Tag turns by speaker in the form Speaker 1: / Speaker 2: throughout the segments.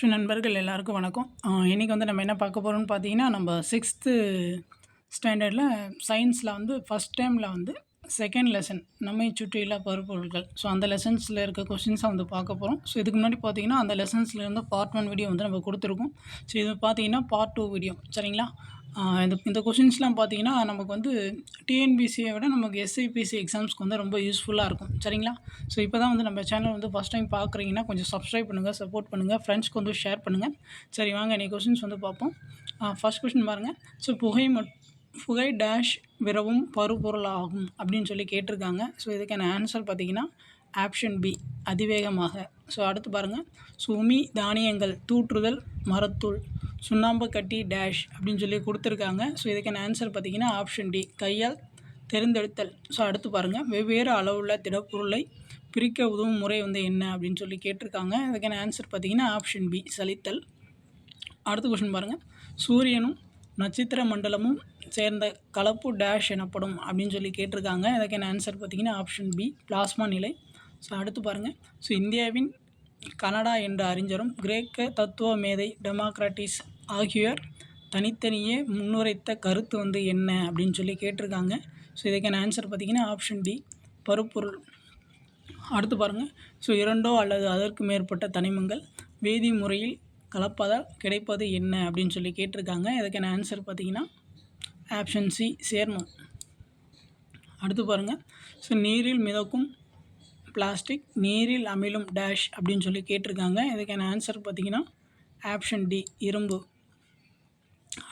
Speaker 1: So நண்பர்கள் எல்லாருக்கும் வணக்கம். இன்றைக்கி வந்து நம்ம என்ன பார்க்க போகிறோம்னு பார்த்தீங்கன்னா நம்ம சிக்ஸ்த்து ஸ்டாண்டர்டில் சயின்ஸில் வந்து ஃபஸ்ட் டைமில் வந்து செகண்ட் லெசன் நம்மை சுற்றியுள்ள பருப்பொருட்கள் ஸோ அந்த லெசன்ஸில் இருக்க கொஷின்ஸை வந்து பார்க்க போகிறோம் ஸோ இதுக்கு முன்னாடி பார்த்தீங்கன்னா அந்த லெசன்ஸ்லேருந்து பார்ட் ஒன் வீடியோ வந்து நம்ம கொடுத்துருக்கோம். ஸோ இது பார்த்தீங்கன்னா பார்ட் டூ வீடியோ சரிங்களா? இந்த இந்த கொஷின்ஸ்லாம் பார்த்தீங்கன்னா நமக்கு வந்து டிஎன்பிசியை விட நமக்கு எஸ்ஐபிசி எக்ஸாம்ஸ்க்கு வந்து ரொம்ப யூஸ்ஃபுல்லாக இருக்கும். சரிங்களா? ஸோ இப்போ தான் வந்து நம்ம சேனல் வந்து ஃபஸ்ட் டைம் பார்க்குறீங்கன்னா கொஞ்சம் சப்ஸ்கிரைப் பண்ணுங்கள் சப்போர்ட் பண்ணுங்கள் ஃப்ரெண்ட்ஸ்க்கு வந்து ஷேர் பண்ணுங்கள் சரி வாங்க இன்னைக்கு கொஷின்ஸ் வந்து பார்ப்போம். ஃபர்ஸ்ட் கொஷின் பாருங்கள் ஸோ புகை மட்டும் புகை டேஷ் விரவும் பருப்பொருள் ஆகும் அப்படின்னு சொல்லி கேட்டிருக்காங்க. ஸோ இதுக்கான ஆன்சர் பார்த்தீங்கன்னா ஆப்ஷன் பி அதிவேகமாக. ஸோ அடுத்து பாருங்கள் சுமி தானியங்கள் தூற்றுதல் மரத்தூள் சுண்ணாம்பு கட்டி டேஷ் அப்படின்னு சொல்லி கொடுத்துருக்காங்க. ஸோ இதுக்கான ஆன்சர் பார்த்தீங்கன்னா ஆப்ஷன் டி கையால் தெரிந்தெடுத்தல். ஸோ அடுத்து பாருங்கள் வெவ்வேறு அளவுள்ள திடப்பொருளை பிரிக்க உதவும் முறை வந்து என்ன அப்படின்னு சொல்லி கேட்டிருக்காங்க. இதுக்கான ஆன்சர் பார்த்தீங்கன்னா ஆப்ஷன் பி சலித்தல். அடுத்த கொஷின் பாருங்கள் சூரியனும் நட்சத்திர மண்டலமும் சேர்ந்த கலப்பு டேஷ் எனப்படும் அப்படின்னு சொல்லி கேட்டிருக்காங்க. இதுக்கான ஆன்சர் பார்த்தீங்கன்னா ஆப்ஷன் பி பிளாஸ்மா நிலை. ஸோ அடுத்து பாருங்கள் ஸோ இந்தியாவின் கனடா என்ற அறிஞரும் கிரேக்க தத்துவ மேதை டெமோக்ராட்டிஸ் ஆகியோர் தனித்தனியே முன்னுரைத்த கருத்து வந்து என்ன அப்படின்னு சொல்லி கேட்டிருக்காங்க. ஸோ இதுக்கான ஆன்சர் பார்த்தீங்கன்னா ஆப்ஷன் டி பருப்பொருள். அடுத்து பாருங்கள் ஸோ இரண்டோ அல்லது அதற்கு மேற்பட்ட தனிமங்கள். வேதி முறையில் கலப்பதால் கிடைப்பது என்ன அப்படின்னு சொல்லி கேட்டிருக்காங்க. இதுக்கான ஆன்சர் பார்த்தீங்கன்னா ஆப்ஷன் சி சேர்மம். அடுத்து பாருங்கள் ஸோ நீரில் மிதக்கும் பிளாஸ்டிக் நீரில் அமிலும் டேஷ் அப்படின்னு சொல்லி கேட்டிருக்காங்க. இதுக்கான ஆன்சர் பார்த்தீங்கன்னா ஆப்ஷன் டி இரும்பு.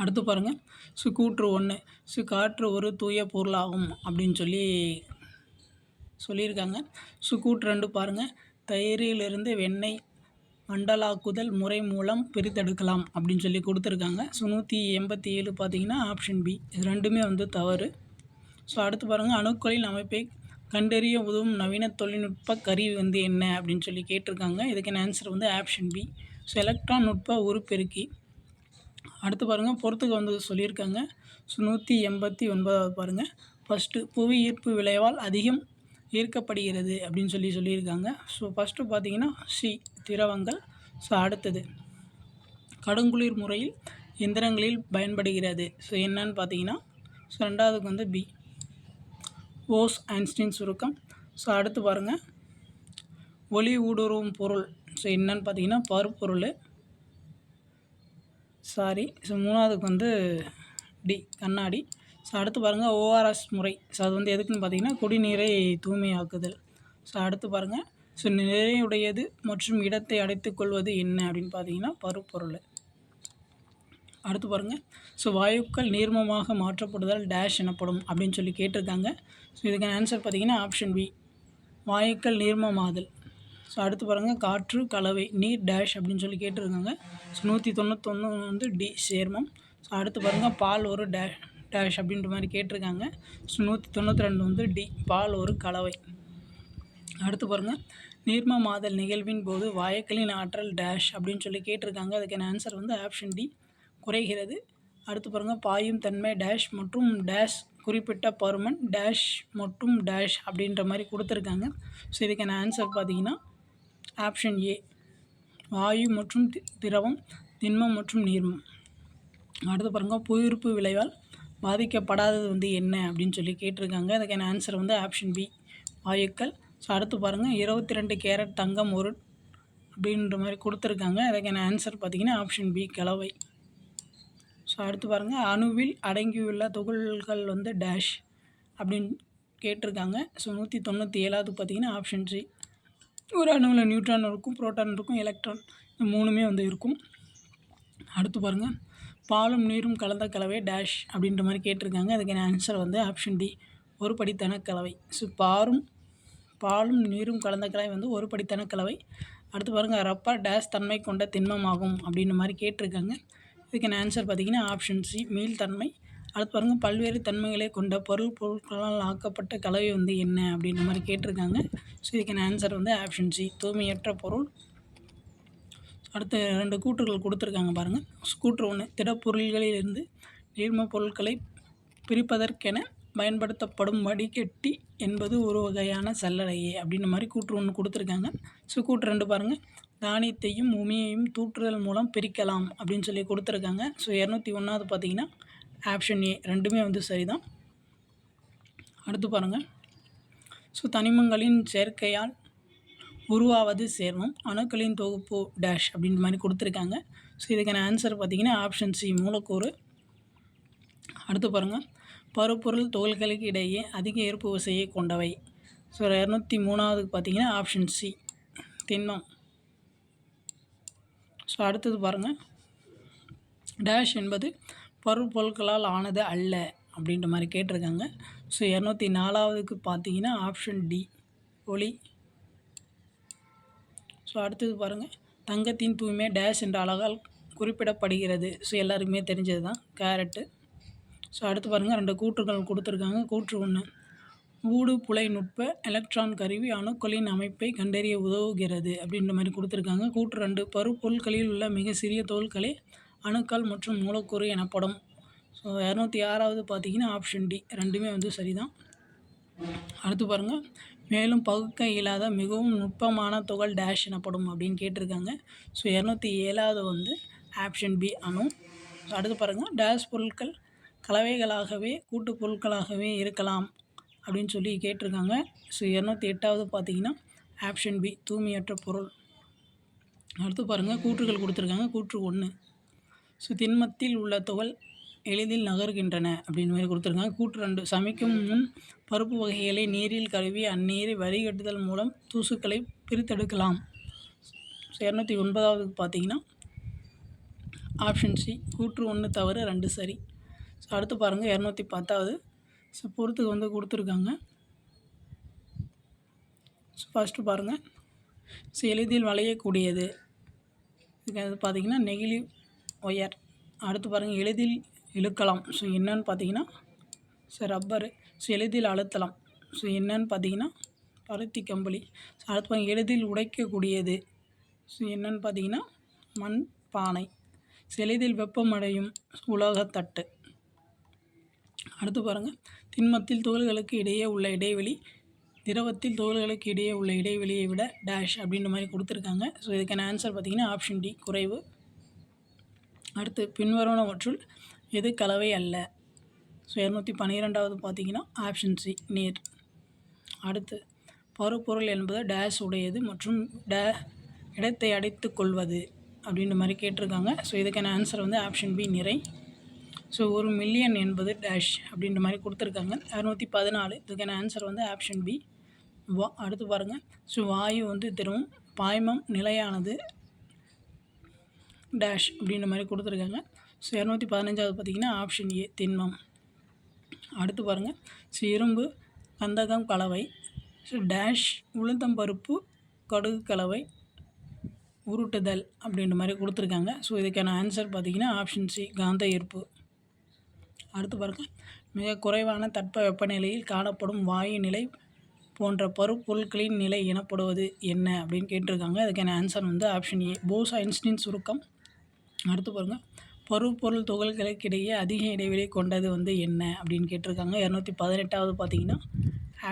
Speaker 1: அடுத்து பாருங்கள் ஸோ கூற்று ஒன்று ஸோ காற்று ஒரு தூய பொருளாகும் அப்படின்னு சொல்லி சொல்லியிருக்காங்க. ஸோ கூற்று ரெண்டு பாருங்கள் தயிரிலிருந்து வெண்ணெய் வண்டலாக்குதல் முறை மூலம் பிரித்தெடுக்கலாம் அப்படின்னு சொல்லி கொடுத்துருக்காங்க. ஸோ நூற்றி எண்பத்தி ஏழு பார்த்தீங்கன்னா ஆப்ஷன் பி இது ரெண்டுமே வந்து தவறு. ஸோ அடுத்து பாருங்கள் அணுக்களின் அமைப்பை கண்டறிய உதவும் நவீன தொழில்நுட்ப கருவி வந்து என்ன அப்படின்னு சொல்லி கேட்டிருக்காங்க. இதுக்கான ஆன்சர் வந்து ஆப்ஷன் பி ஸோ எலக்ட்ரான் நுட்ப உருப்பெருக்கி. அடுத்து பாருங்கள் பொறுத்துக்கு வந்து சொல்லியிருக்காங்க. ஸோ நூற்றி எண்பத்தி ஒன்பதாவது பாருங்கள் ஃபஸ்ட்டு புவி ஈர்ப்பு விளைவால் அதிகம் ஈர்க்கப்படுகிறது அப்படின்னு சொல்லி சொல்லியிருக்காங்க. ஸோ ஃபஸ்ட்டு பார்த்தீங்கன்னா சி திரவங்கள். ஸோ அடுத்தது. கடுங்குளிர் முறையில் எந்திரங்களில் பயன்படுகிறது. ஸோ என்னன்னு பார்த்தீங்கன்னா ஸோ ரெண்டாவதுக்கு வந்து பி ஓஸ் ஐன்ஸ்டீன் சுருக்கம். ஸோ அடுத்து பாருங்கள் ஒளி ஊடுருவும் பொருள். ஸோ என்னன்னு பார்த்தீங்கன்னா பருப்பொருள். சாரி ஸோ மூணாவதுக்கு வந்து டி கண்ணாடி. ஸோ அடுத்து பாருங்கள் ஓஆர்எஸ் முறை. ஸோ அது வந்து எதுக்குன்னு பார்த்தீங்கன்னா குடிநீரை தூய்மையாக்குதல். ஸோ அடுத்து பாருங்கள் ஸோ நிறையுடையது மற்றும் இடத்தை அடைத்துக்கொள்வது என்ன அப்படின்னு பார்த்தீங்கன்னா பருப்பொருள். அடுத்து பாருங்கள் ஸோ வாயுக்கள் நீர்மமாக மாற்றப்படுதல் டேஷ் எனப்படும் அப்படின்னு சொல்லி கேட்டிருக்காங்க. ஸோ இதுக்கான ஆன்சர் பார்த்தீங்கன்னா ஆப்ஷன் பி. வாயுக்கள் நீர்மமாதல். ஸோ அடுத்து பாருங்கள் காற்று கலவை நீர் டேஷ் அப்படின்னு சொல்லி கேட்டிருக்காங்க. ஸோ நூற்றி தொண்ணூத்தொன்று வந்து டி சேர்மம். ஸோ அடுத்து பாருங்கள் பால் ஒரு டே டேஷ் அப்படின்ற மாதிரி கேட்டிருக்காங்க. ஸோ நூற்றி தொண்ணூற்றி ரெண்டு வந்து டி பால் ஒரு கலவை. அடுத்து பாருங்கள் நீர்மமாதல் நிகழ்வின் போது வாயுக்களின் ஆற்றல் டேஷ் அப்படின்னு சொல்லி கேட்டிருக்காங்க. அதுக்கான ஆன்சர் வந்து ஆப்ஷன் டி குறைகிறது. அடுத்து பாருங்கள் பாயும் தன்மை டேஷ் மற்றும் டேஷ் குறிப்பிட்ட பருமன் டேஷ் மற்றும் டேஷ் அப்படின்ற மாதிரி கொடுத்துருக்காங்க. ஸோ இதுக்கான ஆன்சர் பார்த்தீங்கன்னா ஆப்ஷன் ஏ வாயு மற்றும் தி- திரவம் திண்மம் மற்றும் நீர்மம். அடுத்து பாருங்கள் புவியிருப்பு விளைவால் பாதிக்கப்படாதது வந்து என்ன அப்படின்னு சொல்லி கேட்டிருக்காங்க. அதுக்கான ஆன்சர் வந்து ஆப்ஷன் பி வாயுக்கள் ஸோ அடுத்து பாருங்கள் இருபத்தி ரெண்டு கேரட் தங்கம் ஒரு அப்படின்ற மாதிரி கொடுத்துருக்காங்க. அதுக்கான ஆன்சர் பார்த்தீங்கன்னா ஆப்ஷன் பி கலவை. ஸோ அடுத்து பாருங்கள் அணுவில் அடங்கியுள்ள துகள்கள் வந்து டேஷ் அப்படின்னு கேட்டிருக்காங்க. ஸோ நூற்றி தொண்ணூற்றி ஏழாவது பார்த்தீங்கன்னா ஆப்ஷன் சி ஒரு அணுவில் நியூட்ரான் இருக்கும் புரோட்டான் இருக்கும் எலக்ட்ரான் இந்த மூணுமே வந்து இருக்கும். அடுத்து பாருங்கள் பாலும் நீரும் கலந்த கலவை டேஷ் அப்படின்ற மாதிரி கேட்டிருக்காங்க. அதுக்கான ஆன்சர் வந்து ஆப்ஷன் டி ஒரு படித்தன கலவை ஸோ பாரும் பாலும் நீரும் கலந்த கலவை வந்து ஒரு படித்தன கலவை. அடுத்து பாருங்கள் ரப்பர் டேஷ் தன்மை கொண்ட திண்மமாகும் அப்படின்ற மாதிரி கேட்டிருக்காங்க. இதுக்கான ஆன்சர் பார்த்தீங்கன்னா ஆப்ஷன் சி மீள்தன்மை அடுத்து பாருங்கள் பல்வேறு தன்மைகளை கொண்ட பொருள் பொருட்களால் ஆக்கப்பட்ட கலவை வந்து என்ன அப்படின்ற மாதிரி கேட்டிருக்காங்க. ஸோ இதுக்கான ஆன்சர் வந்து ஆப்ஷன் சி தூய்மையற்ற பொருள். அடுத்து ரெண்டு கூற்றுகள் கொடுத்துருக்காங்க பாருங்கள் கூற்று ஒன்று திடப்பொருள்களிலிருந்து நீர்ம பொருட்களை பிரிப்பதற்கென பயன்படுத்தப்படும் வடிகட்டி என்பது ஒரு வகையான சல்லடையே அப்படின்ற மாதிரி கூற்று ஒன்று கொடுத்துருக்காங்க. ஸோ கூற்று ரெண்டு பாருங்கள் தானியத்தையும் உமியையும் தூற்றுதல் மூலம் பிரிக்கலாம் அப்படின்னு சொல்லி கொடுத்துருக்காங்க. ஸோ இரநூத்தி ஒன்றாவது பார்த்தீங்கன்னா ஆப்ஷன் ஏ ரெண்டுமே வந்து சரிதான். அடுத்து பாருங்கள் ஸோ தனிமங்களின் சேர்க்கையால் உருவாவது சேர்மம் அணுக்களின் தொகுப்பு டேஷ் அப்படின்ற மாதிரி கொடுத்துருக்காங்க. ஸோ இதுக்கான ஆன்சர் பார்த்தீங்கன்னா ஆப்ஷன் சி மூலக்கூறு. அடுத்து பாருங்கள் பருப்பொருள் துகள்களுக்கு இடையே அதிக ஏற்பு விசையை கொண்டவை. ஸோ இரநூத்தி மூணாவதுக்கு பார்த்தீங்கன்னா ஆப்ஷன் சி திண்மம் ஸோ அடுத்தது பாருங்கள் டேஷ் என்பது பருப்பொருட்களால் ஆனது அல்ல அப்படின்ற மாதிரி கேட்டிருக்காங்க. ஸோ இரநூத்தி நாலாவதுக்கு பார்த்தீங்கன்னா ஆப்ஷன் டி ஒளி. ஸோ அடுத்தது பாருங்கள் தங்கத்தின் தூய்மை டேஷ் என்ற அழகால் குறிப்பிடப்படுகிறது. ஸோ எல்லாருக்குமே தெரிஞ்சது தான் கேரட்டு ஸோ அடுத்து பாருங்கள் ரெண்டு கூற்றுகள் கொடுத்துருக்காங்க. கூற்று ஒன்று ஊடு புலை நுட்ப எலக்ட்ரான் கருவி அணுக்களின் அமைப்பை கண்டறிய உதவுகிறது அப்படின்ற மாதிரி கொடுத்துருக்காங்க. கூற்று ரெண்டு பருப்பொருட்களில் உள்ள மிக சிறிய தோள்களே அணுக்கள் மற்றும் மூலக்கூறு எனப்படும் ஸோ இரநூத்தி ஆறாவது பார்த்தீங்கன்னா ஆப்ஷன் டி ரெண்டுமே வந்து சரிதான். அடுத்து பாருங்கள் மேலும் பகுக்க இயலாத மிகவும் நுட்பமான துகள் டேஷ் எனப்படும் அப்படின்னு கேட்டிருக்காங்க. ஸோ இரநூத்தி ஏழாவது வந்து ஆப்ஷன் பி அணு. அடுத்து பாருங்கள் டேஷ் பொருட்கள் கலவைகளாகவே கூட்டு பொருட்களாகவே இருக்கலாம் அப்படின்னு சொல்லி கேட்டிருக்காங்க. ஸோ இரநூத்தி எட்டாவது பார்த்தீங்கன்னா ஆப்ஷன் பி தூய்மையற்ற பொருள். அடுத்து பாருங்கள் கூற்றுகள் கொடுத்துருக்காங்க. கூற்று ஒன்று ஸோ திண்மத்தில் உள்ள துகள் எளிதில் நகர்கின்றன அப்படின்னு மாதிரி கொடுத்துருக்காங்க. கூற்று ரெண்டு சமைக்கும் முன் பருப்பு வகைகளை நீரில் கழுவி அந்நீரை வடிகட்டுதல் மூலம் தூசுக்களை பிரித்தெடுக்கலாம். ஸோ இரநூத்தி ஒன்பதாவதுக்கு பார்த்தீங்கன்னா ஆப்ஷன் சி கூற்று ஒன்று தவிர ரெண்டு சரி. ஸோ அடுத்து பாருங்கள் இரநூத்தி பத்தாவது ஸோ பொறுத்துக்கு வந்து கொடுத்துருக்காங்க. ஸோ ஃபஸ்ட்டு பாருங்கள் ஸோ எளிதில் வளையக்கூடியது. இதுக்கு அது பார்த்தீங்கன்னா நெகிழி ஒயர். அடுத்து பாருங்கள் எளிதில் இழுக்கலாம். ஸோ என்னன்னு பார்த்தீங்கன்னா ஸோ ரப்பரு. ஸோ எளிதில் அழுத்தலாம். ஸோ என்னன்னு பார்த்தீங்கன்னா பருத்தி கம்பளி. ஸோ அடுத்து பாருங்கள் எளிதில் உடைக்கக்கூடியது. ஸோ என்னன்னு பார்த்தீங்கன்னா மண் பானை. ஸோ எளிதில் வெப்பமடையும் உலோகத்தட்டு. அடுத்து பாருங்கள் திண்மத்தில் துகள்களுக்கு இடையே உள்ள இடைவெளி திரவத்தில் துகள்களுக்கு இடையே உள்ள இடைவெளியை விட டேஷ் அப்படின்ற மாதிரி கொடுத்துருக்காங்க. ஸோ இதுக்கான ஆன்சர் பார்த்திங்கன்னா ஆப்ஷன் டி குறைவு. அடுத்து பின்வருவனவற்றுள் எது கலவை அல்ல? ஸோ இரநூத்தி பன்னிரெண்டாவது பார்த்தீங்கன்னா ஆப்ஷன் சி நீர். அடுத்து பருப்பொருள் என்பது டேஷ் உடையது மற்றும் டே இடத்தை அடைத்து கொள்வது அப்படின்ற மாதிரி கேட்டிருக்காங்க. ஸோ இதுக்கான ஆன்சர் வந்து ஆப்ஷன் பி நிறை. ஸோ ஒரு மில்லியன் என்பது டேஷ் அப்படின்ற மாதிரி கொடுத்துருக்காங்க. இரநூத்தி பதினாலு. இதுக்கான ஆன்சர் வந்து ஆப்ஷன் பி வா அடுத்து பாருங்கள் ஸோ வாயு வந்து திரும்பவும் பாய்மம் நிலையானது டேஷ் அப்படின்ற மாதிரி கொடுத்துருக்காங்க. ஸோ இரநூத்தி பதினஞ்சாவது பார்த்தீங்கன்னா ஆப்ஷன் ஏ திண்மம். அடுத்து பாருங்கள் ஸோ இரும்பு கந்தகம் கலவை. ஸோ டேஷ் உளுந்தம் பருப்பு கடுகு கலவை உருட்டுதல் அப்படின்ற மாதிரி கொடுத்துருக்காங்க. ஸோ இதுக்கான ஆன்சர் பார்த்தீங்கன்னா ஆப்ஷன் சி காந்த ஈர்ப்பு. அடுத்து பாருங்கள் மிக குறைவான தட்ப வெப்பநிலையில் காணப்படும் வாயு நிலை போன்ற பருப்பொருட்களின் நிலை எனப்படுவது என்ன அப்படின்னு கேட்டிருக்காங்க. அதுக்கான ஆன்சர் வந்து ஆப்ஷன் ஏ போஸ் ஐன்ஸ்டின் சுருக்கம். அடுத்து பாருங்கள் பருப்பொருள் துகள்களுக்கிடையே அதிக இடைவெளி கொண்டது வந்து என்ன அப்படின்னு கேட்டிருக்காங்க. இரநூத்தி பதினெட்டாவது பார்த்தீங்கன்னா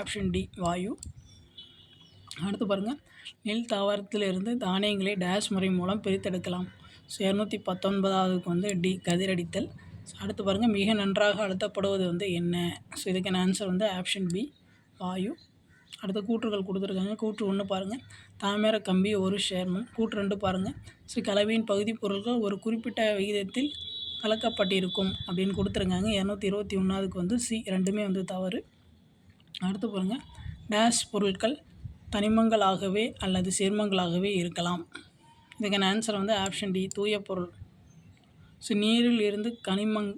Speaker 1: ஆப்ஷன் டி வாயு. அடுத்து பாருங்கள் நெல் தாவரத்திலிருந்து தானியங்களை டேஷ் முறை மூலம் பிரித்தெடுக்கலாம். ஸோ இரநூத்தி பத்தொன்பதாவதுக்கு வந்து டி கதிரடித்தல். ஸோ அடுத்து பாருங்கள் மிக நன்றாக அழுத்தப்படுவது வந்து என்ன? ஸோ இதுக்கான ஆன்சர் வந்து ஆப்ஷன் பி வாயு. அடுத்து கூற்றுகள் கொடுத்துருக்காங்க. கூற்று ஒன்று பாருங்கள் தாமிர கம்பி ஒரு சேர்மம். கூற்று ரெண்டு பாருங்கள் ஸோ கலவையின் பகுதி பொருட்கள் ஒரு குறிப்பிட்ட விகிதத்தில் கலக்கப்பட்டிருக்கும் அப்படின்னு கொடுத்துருக்காங்க. இரநூத்தி இருபத்தி ஒன்றாவதுக்கு வந்து சி ரெண்டுமே வந்து தவறு. அடுத்து பாருங்கள் டேஷ் பொருட்கள் தனிமங்களாகவே அல்லது சேர்மங்களாகவே இருக்கலாம். இதுக்கான ஆன்சர் வந்து ஆப்ஷன் டி தூய பொருள். ஸோ நீரில் இருந்து கனிமங்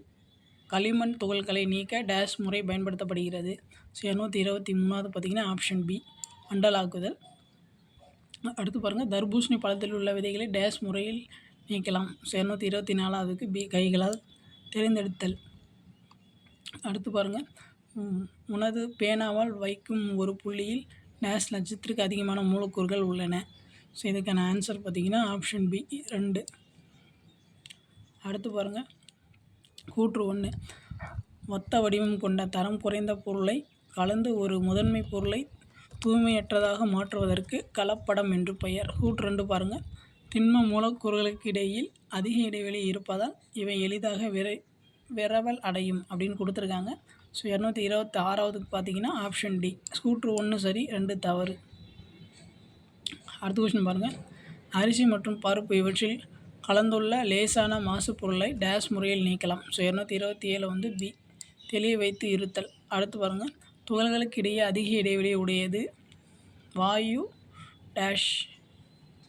Speaker 1: களிமண் துகள்களை நீக்க டேஷ் முறை பயன்படுத்தப்படுகிறது. ஸோ இரநூத்தி இருபத்தி மூணாவது பார்த்தீங்கன்னா ஆப்ஷன் பி அண்டலாக்குதல் அடுத்து பாருங்கள் தர்பூசணி பழத்தில் உள்ள விதைகளை டேஷ் முறையில் நீக்கலாம். ஸோ இரநூத்தி இருபத்தி நாலாவதுக்கு பி கைகளால் தேர்ந்தெடுத்தல். அடுத்து பாருங்கள் உனது பேனாவால் வைக்கும் ஒரு புள்ளியில் டேஷ் லட்சத்திற்கு அதிகமான மூலக்கூறுகள் உள்ளன. ஸோ இதுக்கான ஆன்சர் பார்த்திங்கன்னா ஆப்ஷன் பி ரெண்டு. அடுத்து பாருங்கள் கூற்று ஒன்று மொத்த வடிவம் கொண்ட தரம் குறைந்த பொருளை கலந்து ஒரு முதன்மை பொருளை தூய்மையற்றதாக மாற்றுவதற்கு கலப்படம் என்று பெயர். கூற்று ரெண்டு பாருங்கள் திண்ம மூலக்கூறுகளுக்கு இடையில் அதிக இடைவெளி இருப்பதால் இவை எளிதாக விரை விரவல் அடையும் அப்படின்னு கொடுத்துருக்காங்க. ஸோ இரநூத்தி இருபத்தி ஆறாவதுக்கு பார்த்தீங்கன்னா ஆப்ஷன் டி ஸ்கூட்ரு ஒன்று சரி ரெண்டு தவறு. அடுத்த கொஸ்டின் பாருங்கள் அரிசி மற்றும் பருப்பு இவற்றில் கலந்துள்ள லேசான மாசுப்பொருளை டேஷ் முறையில் நீக்கலாம். ஸோ இரநூத்தி இருபத்தி ஏழு வந்து பி தெளிய வைத்து இருத்தல். அடுத்து பாருங்கள் துகள்களுக்கு இடையே அதிக இடைவெளி உடையது வாயு டேஷ்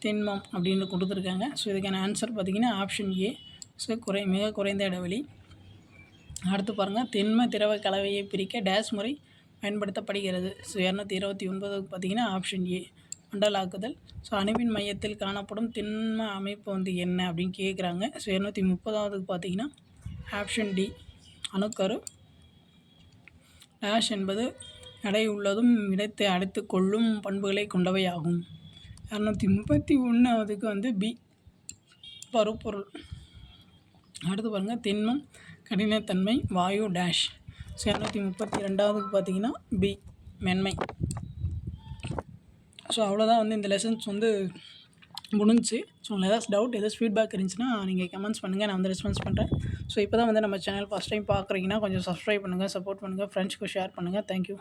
Speaker 1: திண்மம் அப்படின்னு கொடுத்துருக்காங்க. ஸோ இதுக்கான ஆன்சர் பார்த்திங்கன்னா ஆப்ஷன் ஏ ஸோ குறை மிக குறைந்த இடைவெளி. அடுத்து பாருங்கள் திண்ம திரவ கலவையை பிரிக்க டேஷ் முறை பயன்படுத்தப்படுகிறது. ஸோ இரநூத்தி இருபத்தி ஒன்பதுக்கு பார்த்தீங்கன்னா ஆப்ஷன் ஏ மண்டலாக்குதல். ஸோ அணுவின் மையத்தில் காணப்படும் திண்ம அமைப்பு வந்து என்ன அப்படின்னு கேட்குறாங்க ஸோ இரநூத்தி முப்பதாவதுக்கு பார்த்தீங்கன்னா ஆப்ஷன் டி அணுக்கரு. டேஷ் என்பது எடை உள்ளதும் இடத்தை அடைத்து கொள்ளும் பண்புகளை கொண்டவையாகும். இரநூத்தி முப்பத்தி ஒன்றாவதுக்கு வந்து பி பருப்பொருள். அடுத்து பாருங்கள் திண்மம் கடினத்தன்மை வாயு டேஷ் ஸோ இரநூத்தி முப்பத்தி ரெண்டாவதுக்கு பார்த்தீங்கன்னா பி மென்மை. ஸோ அவ்வளோதான் வந்து இந்த லெசன்ஸ் வந்து முடிஞ்சுச்சு. ஸோ உங்களுக்கு ஏதாச்சும் டவுட் ஏதாச்சும் ஃபீட்பேக் இருந்துச்சுன்னா நீங்கள் கமெண்ட்ஸ் பண்ணுங்கள் நான் வந்து ரெஸ்பான்ஸ் பண்ணுறேன் ஸோ இப்போ தான் வந்து நம்ம சேனல் ஃபஸ்ட் டைம் பார்க்குறீங்கன்னா கொஞ்சம் சப்ஸ்கிரைப் பண்ணுங்கள் சப்போர்ட் பண்ணுங்கள் ஃப்ரெண்ட்ஸ்க்கு ஷேர் பண்ணுங்கள் தேங்க்யூ